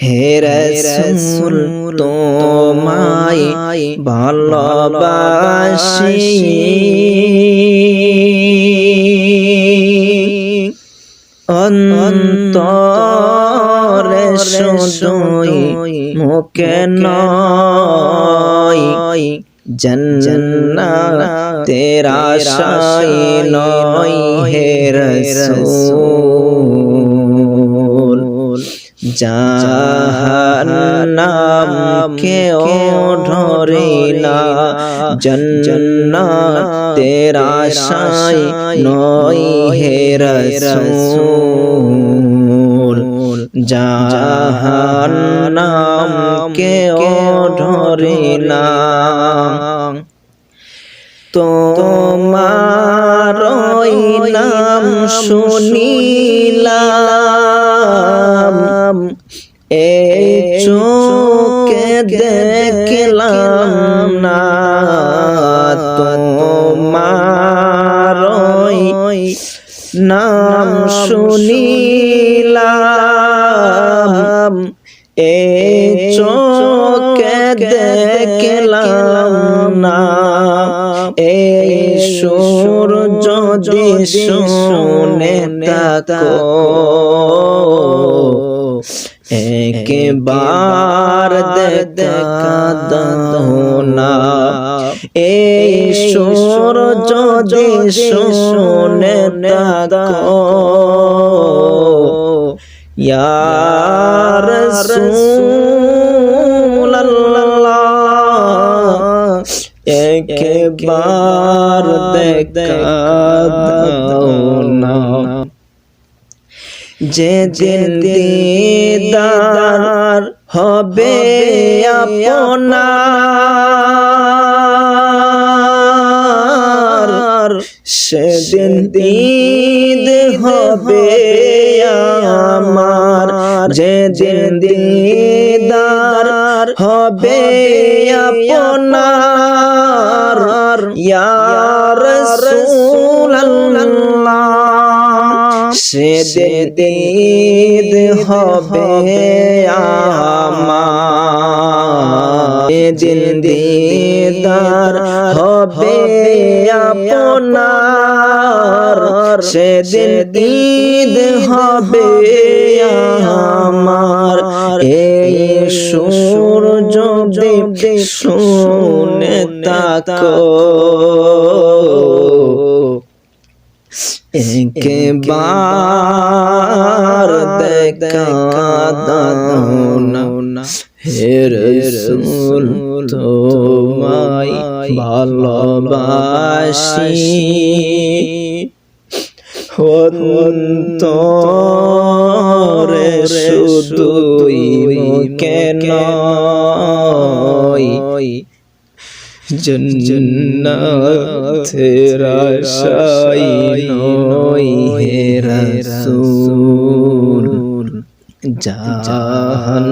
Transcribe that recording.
হে রসুল তোমায় ভালোবাসি। অন্তরে শুধুই মুখে নয় জন্না তেরা শাই নয় হে রসুল। জাহান্নাম কেও ধরে না। জন্না তেরা শাই নয় হে রসুল। জাহান্নাম কেও ধরে না। তোমার নাম শুনিলাম। এই চোখে দেখলাম না তোমার নাম শুনিলাম। এই চোখে দেখলাম না। এই সুর যদি শুনে তাকো একবার দেখা দাও না এই সুর যদি শুনে ইয়ার একবার দেখা না যে দিন দিদার হবে আপনার সেদিন দিদ হবে আমার। যে দিন দিদার হবে আপনার ইয়ার রাসূলুল্লাহ। সেদিন হবে আমার দিন দিদার হবে আপনার সেদিন দিদ হবে আমার। এই সুর যদি শুনে তাকো। একবার দেখা দাও না হে রসুল তোমায় ভালোবাসি অন্তরে শুধুই কেন জন্নাতের আশাই নয় হে রাসূল। জাহান